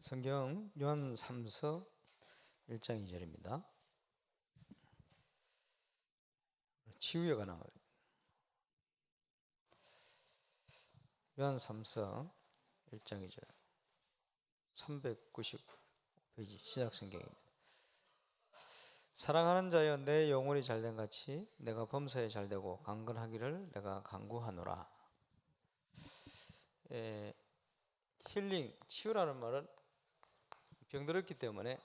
성경 요한 3서 1장 2절입니다. 치유에 관한 말. 요한 3서 1장 2절 395페이지 신약 성경입니다. 사랑하는 자여 내 영혼이 잘된 같이 내가 범사에 잘되고 강건하기를 내가 강구하노라. 에, 힐링, 치유라는 말은 병들었기 때문에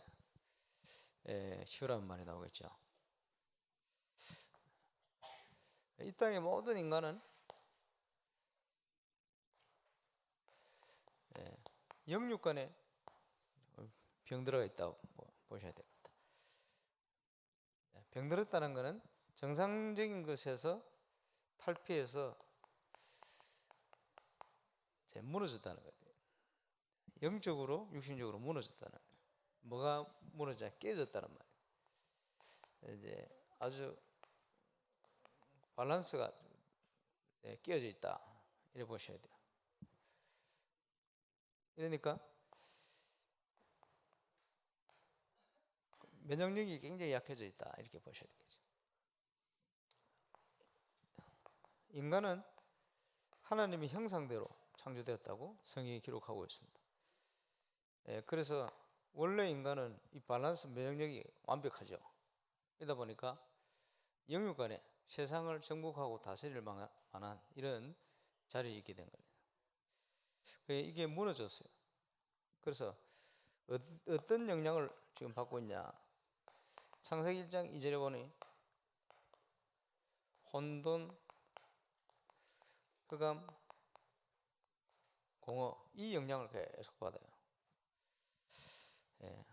에, 치유라는 말이 나오겠죠. 이 땅의 모든 인간은 예, 영육간에 병들어가 있다고 보- 보셔야 됩니다. 예, 병들었다는 것은 정상적인 것에서 탈피해서 무너졌다는 거예요. 영적으로 육신적으로 무너졌다는 거예요. 뭐가 무너져 깨졌다는 말이에요. 이제 아주 밸런스가 예, 깨어져 있다 이렇게 보셔야 돼요. 이러니까 면역력이 굉장히 약해져 있다 이렇게 보셔야 되겠죠. 인간은 하나님의 형상대로 창조되었다고 성경이 기록하고 있습니다. 예, 그래서 원래 인간은 이 밸런스 면역력이 완벽하죠. 이러다 보니까 영육 간에 세상을 정복하고 다스릴 만한 이런 자리에 있게 된 겁니다. 예, 이게 무너졌어요. 그래서 어- 어떤 영향을 지금 받고 있냐? 창세기 1장 2절에 보니 혼돈, 흑암, 공허 이 영향을 계속 받아요. 예,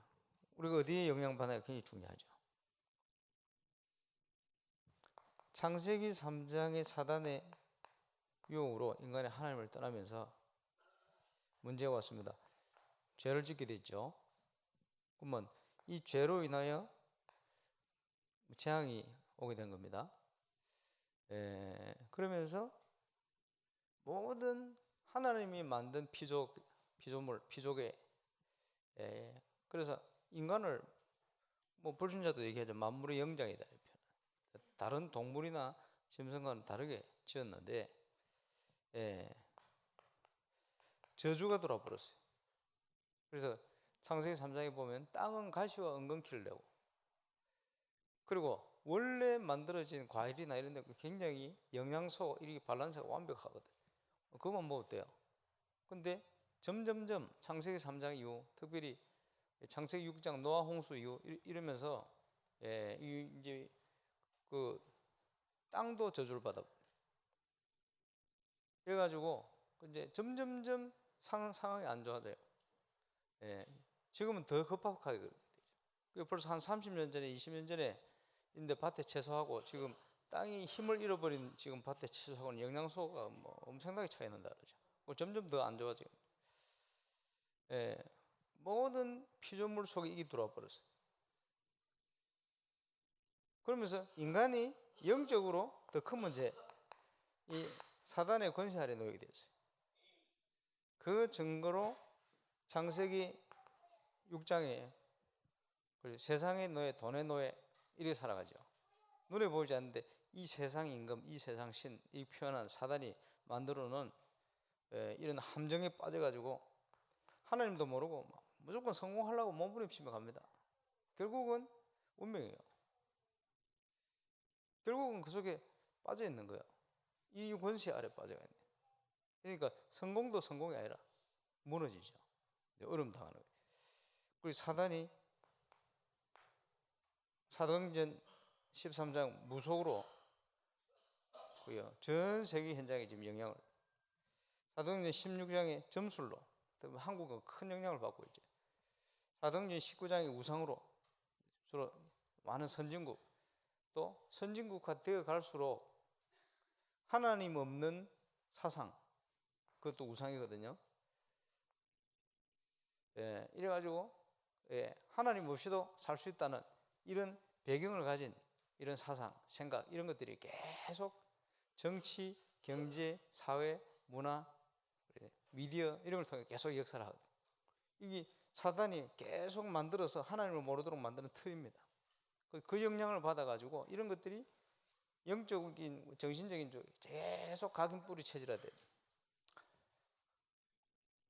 우리가 어디에 영향 받나요? 굉장히 중요하죠. 창세기 3장의 사단의 유혹으로 인간이 하나님을 떠나면서 문제가 왔습니다. 죄를 짓게 됐죠. 그러면 이 죄로 인하여 재앙이 오게 된 겁니다. 에, 그러면서 모든 하나님이 만든 피조 피조물 피조계 에, 그래서 인간을 뭐 불신자도 얘기하죠 만물의 영장이다. 다른 동물이나 짐승과는 다르게 지었는데 에, 저주가 돌아버렸어요. 그래서 창세기 3장에 보면 땅은 가시와 은근키를 내고 그리고 원래 만들어진 과일이나 이런 데 굉장히 영양소 이렇게 밸런스가 완벽하거든. 그것만 먹어도 돼요. 근데 점점점 창세기 3장 이후 특별히 창세기 6장 노아 홍수 이후 이- 이러면서 예, 이 이제 그 땅도 저주를 받아. 그래 가지고 그 이제 점점점 상, 상황이 안 좋아져요. 예, 지금은 더 급박하게 그렇게 되죠. 그 벌써 한 30년 전에, 20년 전에 인데 밭에 채소하고 지금 땅이 힘을 잃어버린 지금 밭에 채소하고는 영양소가 뭐 엄청나게 차이 난다 그러죠. 뭐 점점 더 안 좋아지고. 예, 모든 피조물 속에 이게 들어와 버렸어요. 그러면서 인간이 영적으로 더 큰 문제, 이 사단의 권세 아래 놓이게 됐어요. 그 증거로 창세기 6장에 세상의 노예, 돈의 노예 이렇게 살아가죠. 눈에 보이지 않는데 이 세상 임금, 이 세상 신, 이 표현한 사단이 만들어 놓은 에, 이런 함정에 빠져가지고 하나님도 모르고 막 무조건 성공하려고 몸부림치며 갑니다. 결국은 운명이에요. 결국은 그 속에 빠져 있는 거예요. 이 권세 아래 빠져가 있네. 그러니까 성공도 성공이 아니라 무너지죠. 어려움 당하는 거예요. 그리고 사단이 사도행전 13장 무속으로 전 세계 현장에 지금 영향을 사도행전 16장의 점술로 또 한국은 큰 영향을 받고 있죠. 사도행전 19장의 우상으로 주로 많은 선진국 또 선진국화 되어 갈수록 하나님 없는 사상 그것도 우상이거든요. 예, 이래 가지고 예, 하나님 없이도 살 수 있다는 이런 배경을 가진 이런 사상, 생각 이런 것들이 계속 정치, 경제, 사회, 문화, 미디어 이런 걸 통해 계속 역사를 하거든. 이게 사단이 계속 만들어서 하나님을 모르도록 만드는 틀입니다. 그, 그 영향을 받아가지고 이런 것들이 영적인 정신적인 쪽에 계속 각인 뿌리 체질화돼.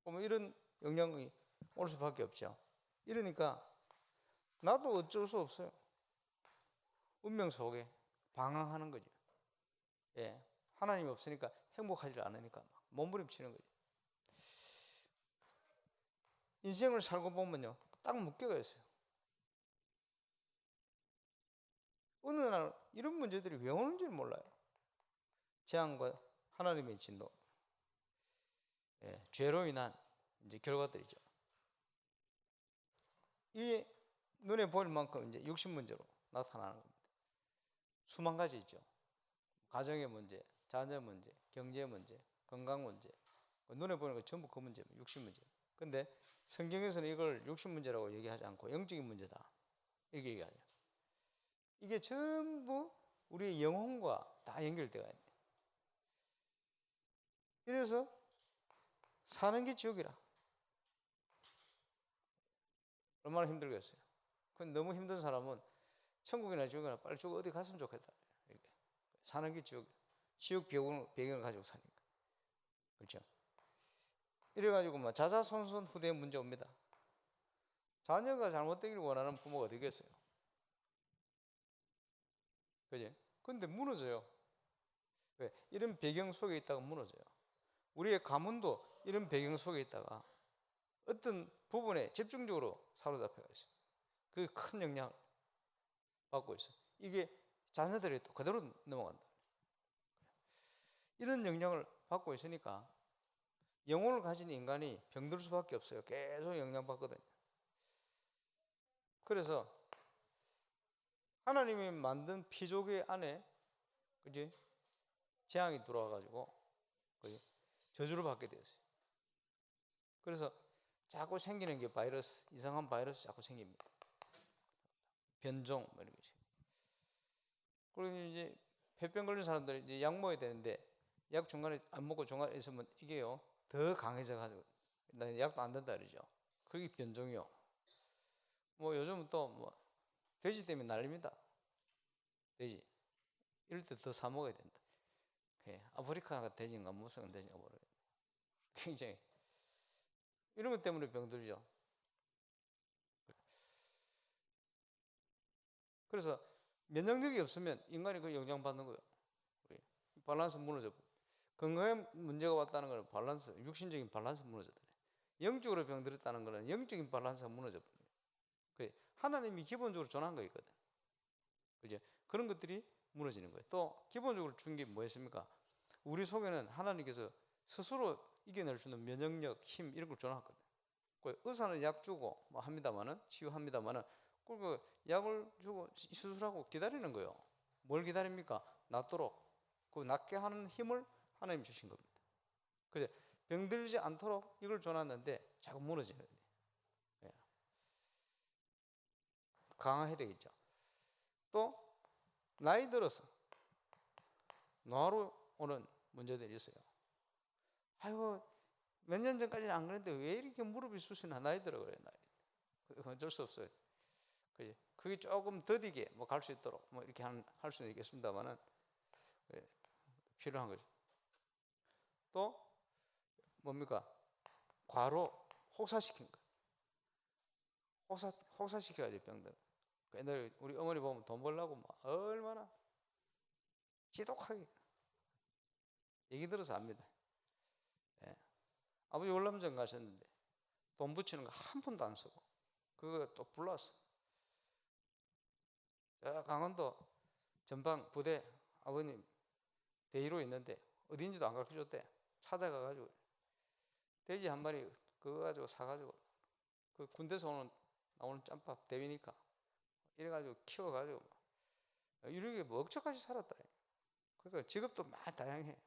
보면 이런 영향이 올 수밖에 없죠. 이러니까 나도 어쩔 수 없어요. 운명 속에 방황하는 거죠. 예, 하나님이 없으니까 행복하지 않으니까 막 몸부림치는 거죠. 인생을 살고 보면요, 딱 묶여가 있어요. 어느 날 이런 문제들이 왜 오는지 몰라요. 재앙과 하나님의 진노, 예, 죄로 인한 이제 결과들이죠. 이 눈에 보일 만큼 이제 육신 문제로 나타나는 겁니다. 수만 가지 있죠. 가정의 문제, 자녀 문제, 경제 문제, 건강 문제. 눈에 보이는 거 전부 그 문제, 육신 문제. 근데 성경에서는 이걸 육신 문제라고 얘기하지 않고 영적인 문제다. 이렇게 얘기하죠. 이게 전부 우리의 영혼과 다 연결되어 있네. 이래서 사는 게 지옥이라. 얼마나 힘들겠어요. 그 너무 힘든 사람은 천국이나 지옥이나 빨리 죽어 어디 갔으면 좋겠다. 이렇게. 사는 게 지옥. 지옥 배경을 가지고 사니까. 그렇죠? 이래가지고 뭐 자자손손 후대에 문제 옵니다. 자녀가 잘못되기를 원하는 부모가 되겠어요. 그지? 근데 무너져요. 왜? 이런 배경 속에 있다가 무너져요. 우리의 가문도 이런 배경 속에 있다가 어떤 부분에 집중적으로 사로잡혀가 있어요. 그 큰 영향을 받고 있어요. 이게 자녀들이 또 그대로 넘어간다. 이런 영향을 받고 있으니까 영혼을 가진 인간이 병들 수밖에 없어요. 계속 영향받거든요. 그래서 하나님이 만든 피조개 안에 그지 재앙이 들어와 가지고 그지 저주를 받게 되었어요. 그래서 자꾸 생기는 게 바이러스 이상한 바이러스 자꾸 생깁니다. 변종 뭐 이런 것이. 그리고 이제 폐병 걸린 사람들이 이제 약 먹어야 되는데 약 중간에 안 먹고 중간에 있으면 이게요 더 강해져 가지고 나 약도 안 된다 그러죠. 그게 변종이요. 뭐 요즘은 또 뭐 돼지 때문에 난립니다. 돼지. 이럴 때 더 사 먹어야 된다. 예, 아프리카가 돼지인가 무슨 돼지인가 모르겠네. 굉장히 이런 것 때문에 병들죠. 그래서 면역력이 없으면 인간이 그 영향 받는 거예요. 밸런스 무너져. 건강에 문제가 왔다는 것은 밸런스, 육신적인 밸런스 무너졌다. 영적으로 병들었다는 것은 영적인 밸런스가 무너져. 그래 하나님이 기본적으로 전한 거 있거든. 그죠? 그런 것들이 무너지는 거예요. 또 기본적으로 준 게 뭐였습니까? 우리 속에는 하나님께서 스스로 이겨낼 수 있는 면역력, 힘 이런 걸 줘놨거든. 그 의사는 약 주고 뭐 합니다만은 치유합니다만은 그 약을 주고 수술하고 기다리는 거예요. 뭘 기다립니까? 낫도록 그 낫게 하는 힘을 하나님 주신 겁니다. 그래 병들지 않도록 이걸 줘놨는데 자꾸 무너지는. 예. 강화해야 되겠죠. 또 나이 들어서 노화로 오는 문제들이 있어요. 아이고 몇 년 전까지는 안 그랬는데 왜 이렇게 무릎이 쑤시나 나이 들어 그래 나이. 어쩔 수 없어요. 그게 그게 조금 더디게 뭐 갈 수 있도록 뭐 이렇게 할 수는 있겠습니다만은 예, 필요한 거죠. 또 뭡니까 과로 혹사시킨 거. 혹사 혹사시켜야지 병들. 옛날에 우리 어머니 보면 돈 벌려고 막 얼마나 지독하게 얘기 들어서 압니다. 예. 아버지 월남전 가셨는데 돈 붙이는 거 한 푼도 안 쓰고 그거 또 불렀어. 저 강원도 전방 부대 아버님 대위로 있는데 어딘지도 안 가르쳐줬대. 찾아가가지고 돼지 한 마리 그거 가지고 사가지고 그 군대에서 오는 나오는 짬밥 대위니까 이래가지고 키워가지고 이렇게 먹척같이 살았다. 그러니까 직업도 많이 다양해.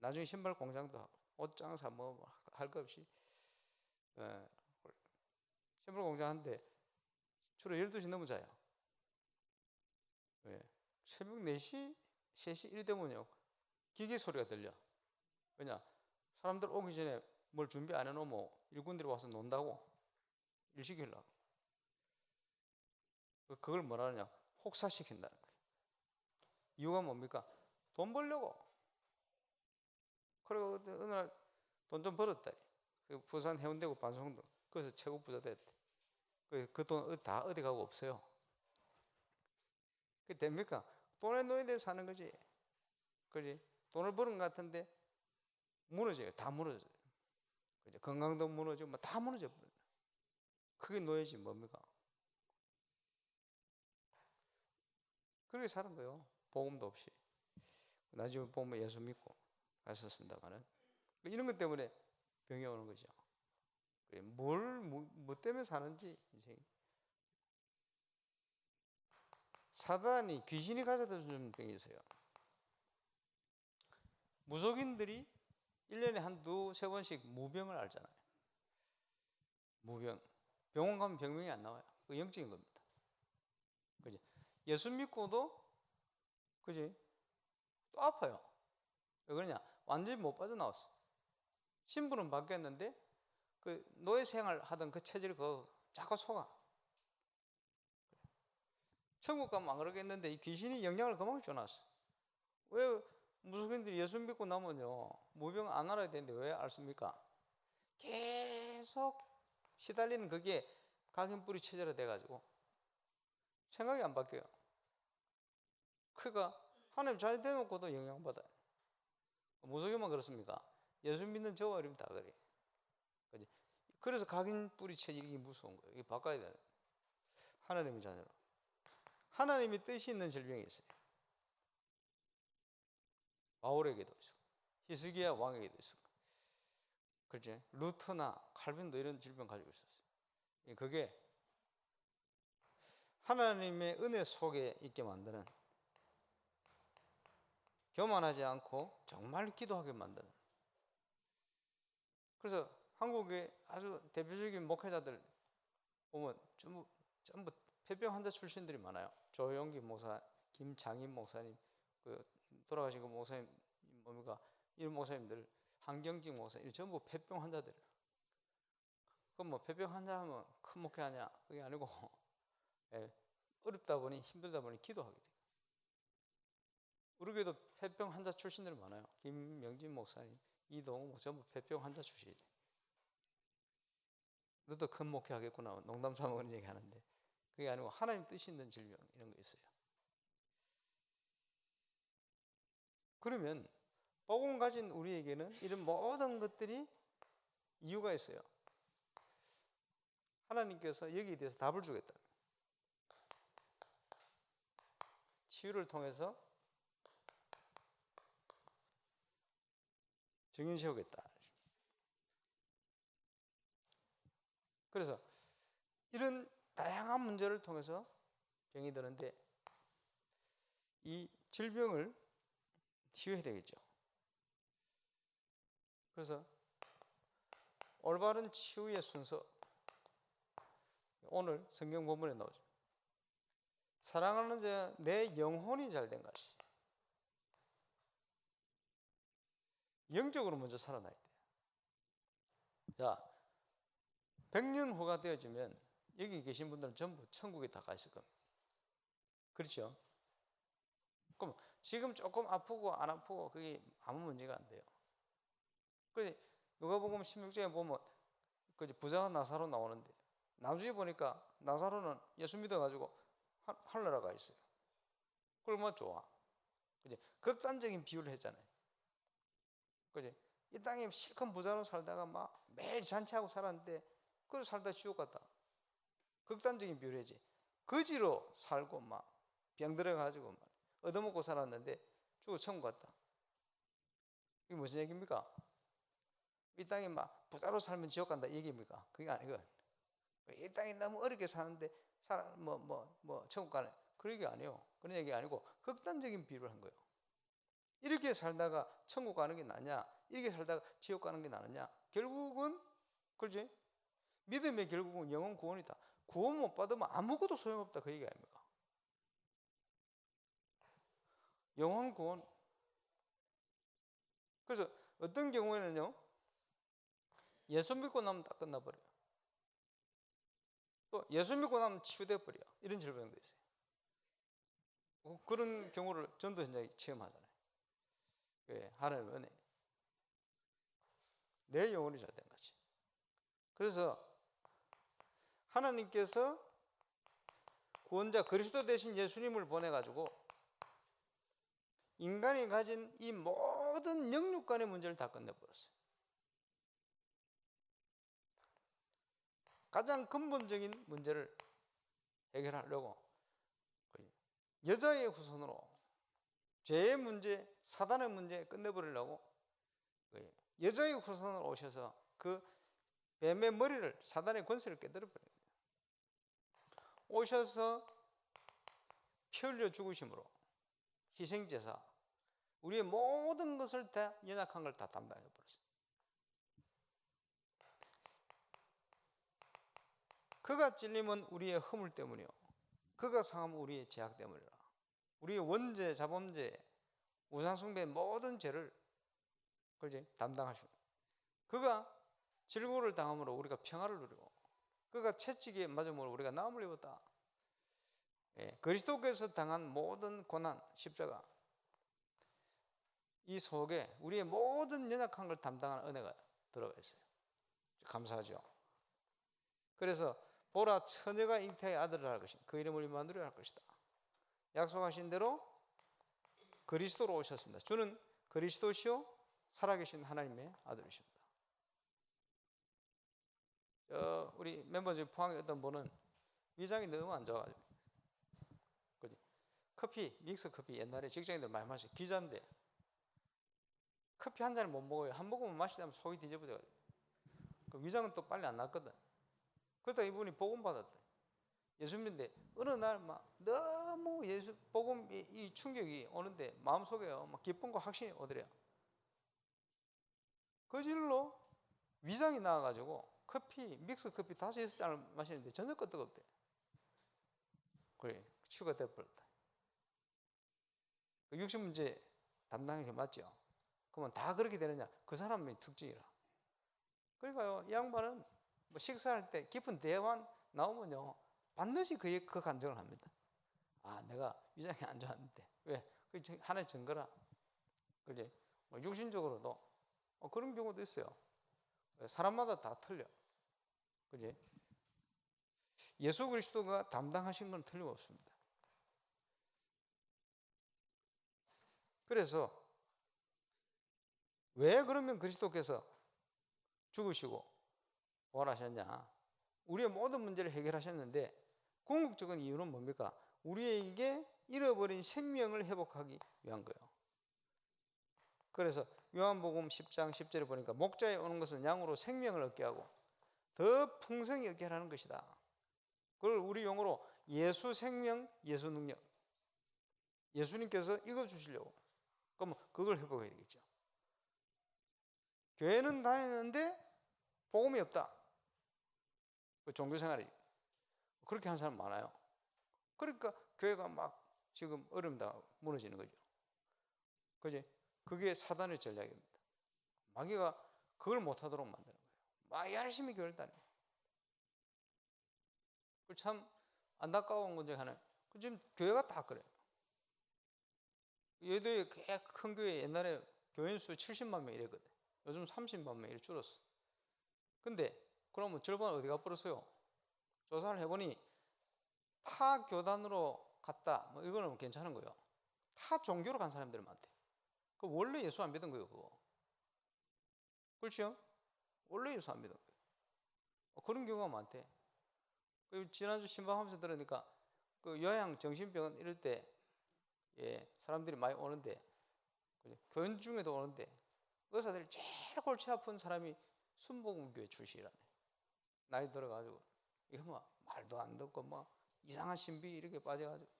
나중에 신발 공장도 하고 옷 장 사 뭐할 거 없이 예. 신발 공장 한데 주로 12시 넘어 자요. 예. 새벽 4시, 3시 이리 되면요. 기계 소리가 들려. 왜냐? 사람들 오기 전에 뭘 준비 안 해놓으면 일꾼들이 와서 논다고 일 시키려고. 그- 그걸 뭐라 하냐? 혹사시킨다는 거예요. 이유가 뭡니까? 돈 벌려고. 그리고 어느 날 돈 좀 벌었다. 그 부산 해운대구 반송동 그래서 최고 부자 됐대. 그 돈 다 어디 가고 없어요. 그 됩니까? 돈에 노예돼 사는 거지. 그지? 돈을 버는 것 같은데 무너져요. 다 무너져요. 그죠? 건강도 무너지고 뭐다 무너져 버려. 그게 노예지 뭡니까? 그렇게 사는 거예요. 복음도 없이. 나중에 보면 예수 믿고 갔었습니다만은 이런 것 때문에 병이 오는 거죠. 뭘, 뭐, 뭐 때문에 사는지 인생. 사단이 귀신이 가져다 주는 병이 있어요. 무속인들이 1년에 한 두 세 번씩 무병을 앓잖아요. 무병. 병원 가면 병명이 안 나와요. 그 영적인 겁니다. 그지? 예수 믿고도 그지? 또 아파요. 왜 그러냐? 완전히 못 빠져나왔어. 신분은 바뀌었는데 그 노예 생활 하던 그 체질 그거 자꾸 속아. 천국 가면 안 그러겠는데 이 귀신이 영향을 그만큼 줘놨어. 왜 무속인들이 예수 믿고 나면요 무병 안 알아야 되는데 왜 앓습니까? 계속 시달리는 그게 각인뿌리 체제로 돼가지고 생각이 안 바뀌어요. 그러니까 하나님 잘 대놓고도 영향받아요. 무속인만 그렇습니까? 예수 믿는 저와 어리면 다 그래. 그지? 그래서 각인 뿌리 체질이 무서운 거예요. 이게 바꿔야 돼. 하나님의 자녀로. 하나님이 뜻이 있는 질병이 있어요. 바울에게도 있고 히스기야 왕에게도 있고 그렇지? 루트나 칼빈도 이런 질병 가지고 있었어요. 예, 그게 하나님의 은혜 속에 있게 만드는 교만하지 않고 정말 기도하게 만드는 그래서 한국의 아주 대표적인 목회자들 보면 전부, 전부 폐병 환자 출신들이 많아요. 조용기 목사, 김장인 목사님, 그 돌아가신 그 목사님 뭡니까? 이런 목사님들, 한경직 목사님 전부 폐병 환자들. 그럼 뭐 폐병 환자 하면 큰 목회하냐? 그게 아니고 예, 어렵다 보니 힘들다 보니 기도하게 돼요. 우리 교회도 폐병 환자 출신들 많아요. 김명진 목사님, 이동우 목사 전부 폐병 환자 출신. 너도 큰 목회하겠구나. 농담 삼아 그런 얘기 하는데 그게 아니고 하나님 뜻이 있는 질병 이런 거 있어요. 그러면 복음 가진 우리에게는 이런 모든 것들이 이유가 있어요. 하나님께서 여기에 대해서 답을 주겠다. 치유를 통해서 정인 세우겠다. 그래서 이런 다양한 문제를 통해서 병이 드는데 이 질병을 치유해야 되겠죠. 그래서 올바른 치유의 순서 오늘 성경 본문에 나오죠. 사랑하는 자 내 영혼이 잘된 것이 영적으로 먼저 살아나야 돼. 자, 100년 후가 되어지면 여기 계신 분들은 전부 천국에 다 가 있을 겁니다. 그렇죠? 그럼 지금 조금 아프고 안 아프고 그게 아무 문제가 안 돼요. 그래 누가 보면 16장에 보면 그 부자가 나사로 나오는데 나중에 보니까 나사로는 예수 믿어가지고 하늘나라 가 있어요. 그러면 좋아. 그지? 극단적인 비유를 했잖아요. 그지? 이 땅에 실컷 부자로 살다가 막 매일 잔치하고 살았는데 그걸 살다 지옥 갔다. 극단적인 비유를 했지. 거지로 살고 막 병들어 가지고 막 얻어먹고 살았는데 죽어 천국 갔다. 이게 무슨 얘기입니까? 이 땅에 막 부자로 살면 지옥 간다 이 얘기입니까? 그게 아니고 이 땅에 너무 어렵게 사는데 뭐뭐뭐 뭐 천국 가는 그런 게 아니에요. 그런 얘기 아니고 극단적인 비유를 한 거예요. 이렇게 살다가 천국 가는 게 낫냐? 이렇게 살다가 지옥 가는 게 낫느냐? 결국은 그렇지? 믿음의 결국은 영혼 구원이다. 구원 못 받으면 아무것도 소용없다 그 얘기 아닙니까? 영혼 구원. 그래서 어떤 경우에는요. 예수 믿고 나면 다 끝나버려요. 또 예수 믿고 나면 치유돼 버려. 이런 질병도 있어요. 어, 그런 경우를 전도 현장에 체험하잖아요. 예, 하나님의 은혜. 내 영혼이 잘된 거지. 그래서 하나님께서 구원자 그리스도 대신 예수님을 보내 가지고 인간이 가진 이 모든 영육간의 문제를 다 끝내 버렸어요. 가장 근본적인 문제를 해결하려고 여자의 후손으로 죄의 문제, 사단의 문제 끝내버리려고 여자의 후손으로 오셔서 그 뱀의 머리를 사단의 권세를 깨뜨려 버립니다. 오셔서 피 흘려 죽으심으로 희생제사 우리의 모든 것을 다 연약한 걸 다 담당해 버렸어요. 그가 찔림은 우리의 허물 때문이요. 그가 상함은 우리의 죄악 때문이라. 우리의 원죄, 자범죄, 우상숭배 모든 죄를 그지 담당하시고 그가 질고를 당함으로 우리가 평화를 누리고 그가 채찍에 맞음으로 우리가 나음을 입었다. 예, 그리스도께서 당한 모든 고난, 십자가 이 속에 우리의 모든 연약한 걸 담당하는 은혜가 들어가 있어요. 감사하죠. 그래서 보라 처녀가 잉태의 아들을 할 것이 그 이름을 임마누엘 할 것이다. 약속하신 대로 그리스도로 오셨습니다. 주는 그리스도시요 살아계신 하나님의 아들이십니다. 저 우리 멤버 중에 포항에 어떤 분은 위장이 너무 안 좋아가지고 그지? 커피 믹스 커피 옛날에 직장인들 많이 마시 기자인데 커피 한 잔을 못 먹어요. 한 모금만 마시다 면 속이 뒤집어져가지고 그 위장은 또 빨리 안 났거든. 그러다 이분이 복음 받았대. 예수 믿는데 어느 날 막 너무 예수 복음 이, 이 충격이 오는데 마음속에요 막 기쁨과 확신이 오더래요. 그 질로 위장이 나와 가지고 커피 믹스 커피 다섯 여섯 잔을 마시는데 전혀 끄떡 없대. 그래 치유가 돼 버렸다. 그 육신 문제 담당이 맞죠? 그러면 다 그렇게 되느냐? 그 사람의 특징이라. 그러니까요, 이 양반은 뭐 식사할 때 깊은 대화 나오면요, 반드시 그, 그 간증을 합니다. 아, 내가 위장이 안 좋았는데. 왜? 그 하나의 증거라. 그지? 뭐 육신적으로도 어, 그런 경우도 있어요. 사람마다 다 틀려. 그지? 예수 그리스도가 담당하신 건 틀림없습니다. 그래서 왜 그러면 그리스도께서 죽으시고 부활하셨냐? 우리의 모든 문제를 해결하셨는데 궁극적인 이유는 뭡니까? 우리에게 잃어버린 생명을 회복하기 위한 거예요. 그래서 요한복음 10장 10절에 보니까 목자에 오는 것은 양으로 생명을 얻게 하고 더 풍성히 얻게 하는 것이다. 그걸 우리 용어로 예수 생명, 예수 능력. 예수님께서 이거 주시려고. 그럼 그걸 회복해야 되겠죠. 교회는 다니는데 복음이 없다. 그 종교 생활이 그렇게 하는 사람 많아요. 그러니까 교회가 막 지금 어렵다 무너지는 거죠. 그지? 그게 사단의 전략입니다. 마귀가 그걸 못하도록 만드는 거예요. 막 열심히 교회를 다녀. 참 안타까운 건 중에 하나. 지금 교회가 다 그래요. 예도의 큰 교회 옛날에 교인 수 70만 명 이랬거든. 요즘 30만 명 이렇게 줄었어. 근데 그러면 절반 어디 가버렸어요? 조사를 해보니 타 교단으로 갔다. 뭐 이거는 괜찮은 거예요. 타 종교로 간 사람들이 많대. 그 원래 예수 안 믿은 거예요, 그거. 그렇죠? 원래 예수 안 믿은 거예요. 어, 그런 경우가 많대. 그 지난주 신방하면서 들으니까 그 요양 정신병원 이럴 때 예, 사람들이 많이 오는데 교인 중에도 오는데 의사들이 제일 골치 아픈 사람이 순복음교회 출신이라네. 나이 들어가지고 이거 뭐 말도 안 듣고 뭐 이상한 신비 이렇게 빠져가지고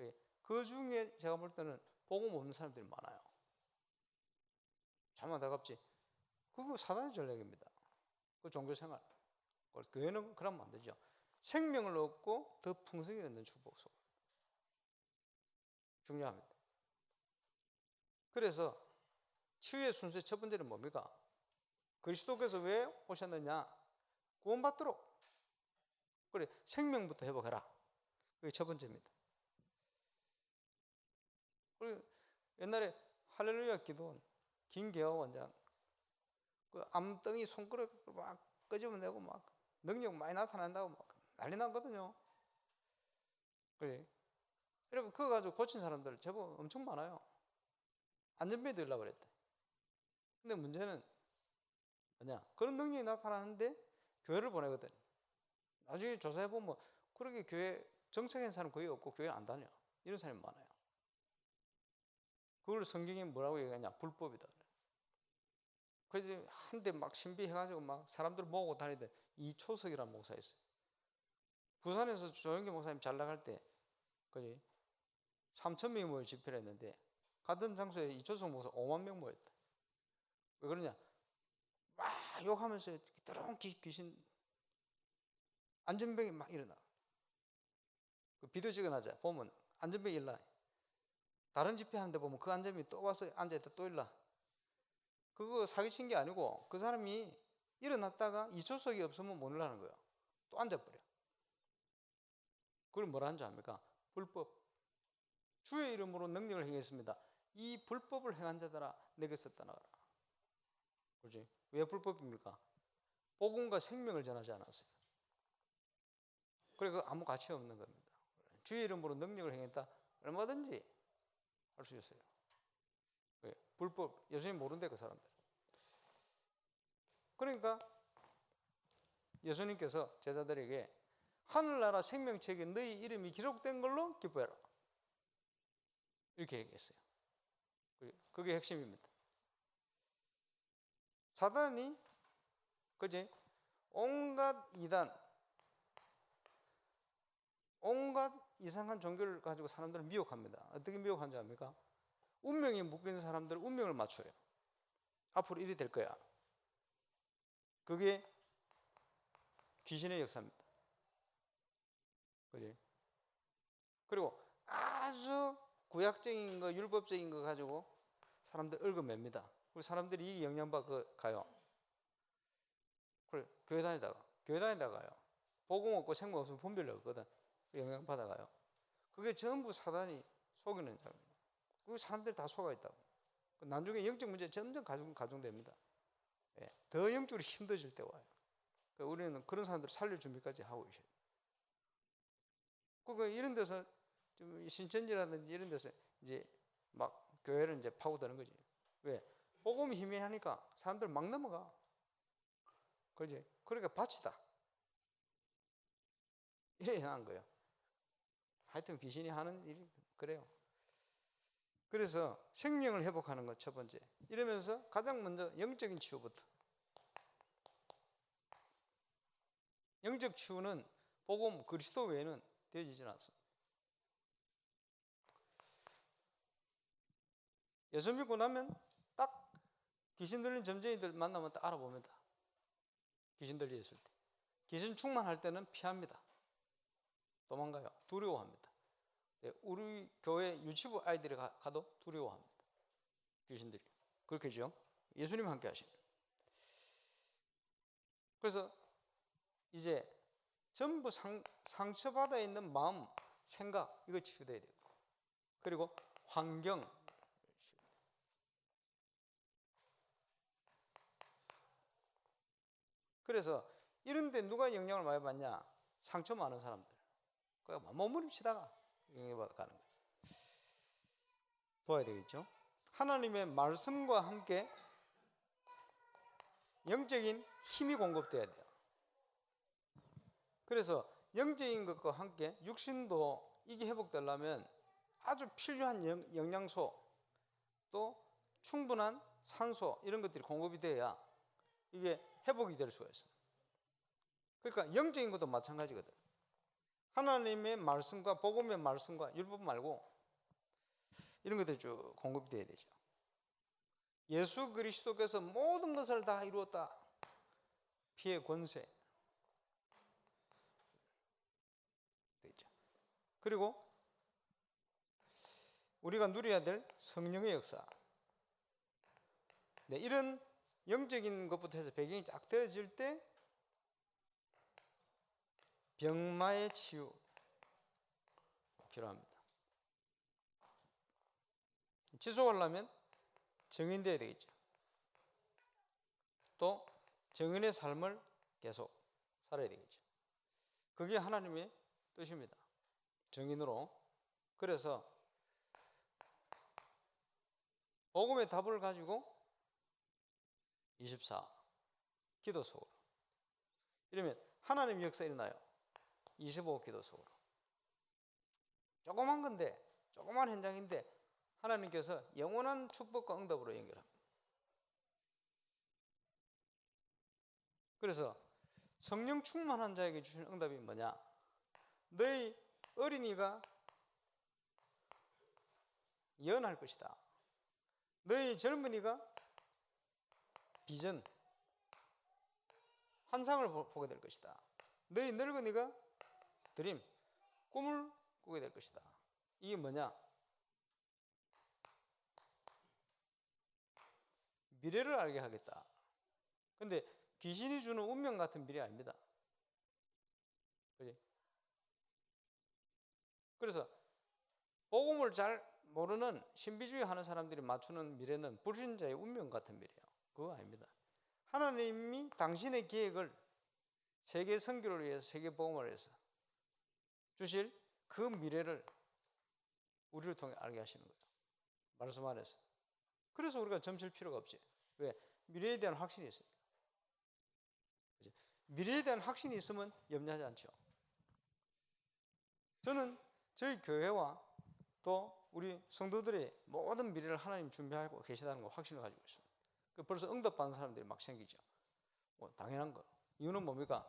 예, 그 중에 제가 볼 때는 복음 없는 사람들이 많아요. 잘못하갑지. 그거 사단의 전략입니다. 그 종교 생활. 교회는 그러면 안 되죠. 생명을 얻고 더 풍성히 얻는 축복 속. 중요합니다. 그래서 치유의 순서의 첫 번째는 뭡니까? 그리스도께서 왜 오셨느냐? 구원받도록. 그래 생명부터 회복해라. 그게 첫 번째입니다. 그리고 옛날에 할렐루야 기도 김계호 원장 그 암덩이 손가락 막 끄집어내고 막 능력 많이 나타난다고 막 난리 났거든요. 그래. 여러분 그거 가지고 고친 사람들 제법 엄청 많아요. 안전벨트 일라 그랬대. 근데 문제는 뭐냐? 그런 능력이 나타나는데 교회를 보내거든. 나중에 조사해 보면 그렇게 교회 정착한 사람 거의 없고 교회 안 다녀. 이런 사람이 많아요. 그걸 성경이 뭐라고 얘기하냐? 불법이다. 그래서 한대 막 신비해가지고 막 사람들 모으고 다니던 이초석이라는 목사 있어요. 부산에서 조영기 목사님 잘 나갈 때, 그지? 3천 명이 모여 집회를 했는데 같은 장소에 이초석 목사 5만 명 모였다. 왜 그러냐? 막 욕하면서 뜨거운 귀신 안전병이 막 일어나. 그 비디오 찍어놔자 보면 안전병이 일어나. 다른 집회 하는데 보면 그 안전병이 또 와서 앉아있다 또 일어나. 그거 사기친 게 아니고 그 사람이 일어났다가 이초석이 없으면 못 일어나는 거예요. 또 앉아버려. 그걸 뭐라 하는 줄 압니까? 불법. 주의 이름으로 능력을 행했습니다. 이 불법을 행한 자들아 내게서 떠나가라. 그렇지? 왜 불법입니까? 복음과 생명을 전하지 않았어요. 그래 그 아무 가치 없는 겁니다. 주의 이름으로 능력을 행했다. 얼마든지 할 수 있어요. 왜? 불법 예수님 모른대 그 사람들. 그러니까 예수님께서 제자들에게 하늘나라 생명책에 너희 이름이 기록된 걸로 기뻐해라. 이렇게 얘기했어요. 그게 핵심입니다. 사단이 그지 온갖 이단 온갖 이상한 종교를 가지고 사람들을 미혹합니다. 어떻게 줄 압니까? 운명이 묶인 사람들 운명을 맞춰요. 앞으로 일이 될 거야. 그게 귀신의 역사입니다. 그지? 그리고 아주 구약적인 거, 율법적인 거 가지고 사람들 얽어맵니다. 그리고 사람들이 이 영향받 가요. 그래, 교회 다니다가, 교회 다니다가요. 복음 없고 생명 없으면 분별력 없거든. 영향받아가요. 그게 전부 사단이 속이는 자입니다. 그 사람들이 다 속아 있다고. 그 나중에 영적 문제 점점 가중, 가중됩니다. 예, 더 영적으로 힘들어질 때 와요. 그러니까 우리는 그런 사람들 살릴 준비까지 하고 있어요. 그 이런 데서 좀 신천지라든지 이런 데서 이제 막 교회를 이제 파고드는 거지. 왜? 복음이 희미하니까 사람들 막 넘어가. 그지? 그러니까 바치다. 이래 한 거예요. 하여튼 귀신이 하는 일이 그래요. 그래서 생명을 회복하는 것 첫 번째. 이러면서 가장 먼저 영적인 치유부터. 영적 치유는 복음 그리스도 외에는 되어지지 않습니다. 예수 믿고 나면 딱 귀신 들린 점쟁이들 만나면 딱 알아봅니다. 귀신 들렸을 때. 귀신 충만할 때는 피합니다. 도망가요. 두려워합니다. 네, 우리 교회 유치부 아이들이 가, 도 두려워합니다. 귀신들이. 그렇겠죠? 예수님 함께 하시면. 그래서 이제 전부 상, 상처받아 있는 마음, 생각, 이거 치유돼야 돼요. 그리고 환경, 그래서 이런데 누가 영향을 많이 받냐? 상처 많은 사람들. 그러니까 몸부림치다가 영향받아 가는 거예요. 도와야 되겠죠? 하나님의 말씀과 함께 영적인 힘이 공급돼야 돼요. 그래서 영적인 것과 함께 육신도 이게 회복되려면 아주 필요한 영양소 또 충분한 산소 이런 것들이 공급이 돼야 이게 회복이 될 수가 있습니다. 그러니까 영적인 것도 마찬가지거든. 하나님의 말씀과 복음의 말씀과 율법 말고 이런 것들이 쭉 공급돼야 되죠. 예수 그리스도께서 모든 것을 다 이루었다. 피의 권세. 되죠. 그리고 우리가 누려야 될 성령의 역사. 네, 이런 영적인 것부터 해서 배경이 쫙 되어질 때 병마의 치유 필요합니다. 지속하려면 정인되어야 되겠죠. 또 정인의 삶을 계속 살아야 되겠죠. 그게 하나님의 뜻입니다. 정인으로. 그래서 복음의 답을 가지고 24 기도 속으로 이러면 하나님 역사 일어나요. 25 기도 속으로 조그만 건데 조그만 현장인데 하나님께서 영원한 축복과 응답으로 연결합니다. 그래서 성령 충만한 자에게 주신 응답이 뭐냐? 너희 어린이가 예언할 것이다. 너희 젊은이가 비전, 환상을 보- 보게 될 것이다. 너희 늙은이가 드림, 꿈을 꾸게 될 것이다. 이게 뭐냐? 미래를 알게 하겠다. 근데 귀신이 주는 운명 같은 미래 아닙니다. 그지? 그래서 복음을 잘 모르는 신비주의 하는 사람들이 맞추는 미래는 불신자의 운명 같은 미래예요. 그거 아닙니다. 하나님이 당신의 계획을 세계 선교를 위해서 세계 복음을 위해서 주실 그 미래를 우리를 통해 알게 하시는 거예요. 말씀 안에서. 그래서 우리가 점칠 필요가 없지. 왜? 미래에 대한 확신이 있으니까. 그죠? 미래에 대한 확신이 있으면 염려하지 않죠. 저는 저희 교회와 또 우리 성도들의 모든 미래를 하나님 준비하고 계시다는 거 확신을 가지고 있습니다. 그 벌써 응답받는 사람들이 막 생기죠. 뭐 당연한 거. 이유는 뭡니까?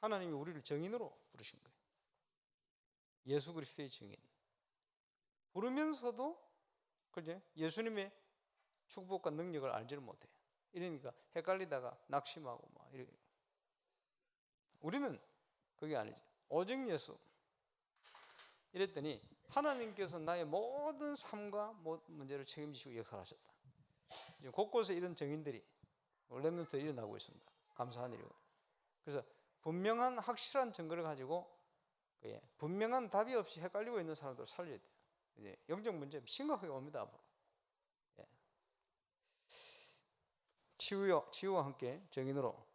하나님이 우리를 정인으로 부르신 거예요. 예수 그리스도의 정인. 부르면서도 그죠? 예수님의 축복과 능력을 알지를 못해요. 이러니까 헷갈리다가 낙심하고 막 이래. 우리는 그게 아니죠. 오직 예수. 이랬더니 하나님께서 나의 모든 삶과 모- 문제를 책임지시고 역사하셨다. 지금 곳곳에 이런 정인들이 렘넌트 일어나고 있습니다. 감사한 일이고. 그래서 분명한 확실한 증거를 가지고 예, 분명한 답이 없이 헷갈리고 있는 사람들을 살려야 돼요. 이제 영적 문제 심각하게 옵니다. 앞으로. 예. 치유와, 치유와 함께 정인으로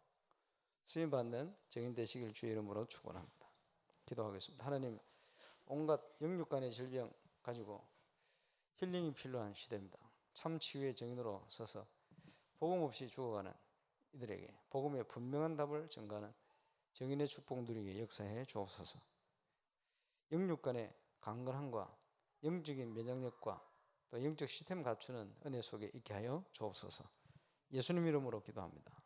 쓰임 받는 정인 되시길 주의 이름으로 축원합니다. 기도하겠습니다. 하나님 온갖 영육간의 질병 가지고 힐링이 필요한 시대입니다. 참 치유의 정인으로 서서 복음 없이 죽어가는 이들에게 복음의 분명한 답을 전가하는 정인의 축복 누리게 역사해 주옵소서. 영육 간의 강건함과 영적인 면역력과 또 영적 시스템 갖추는 은혜 속에 있게 하여 주옵소서. 예수님 이름으로 기도합니다.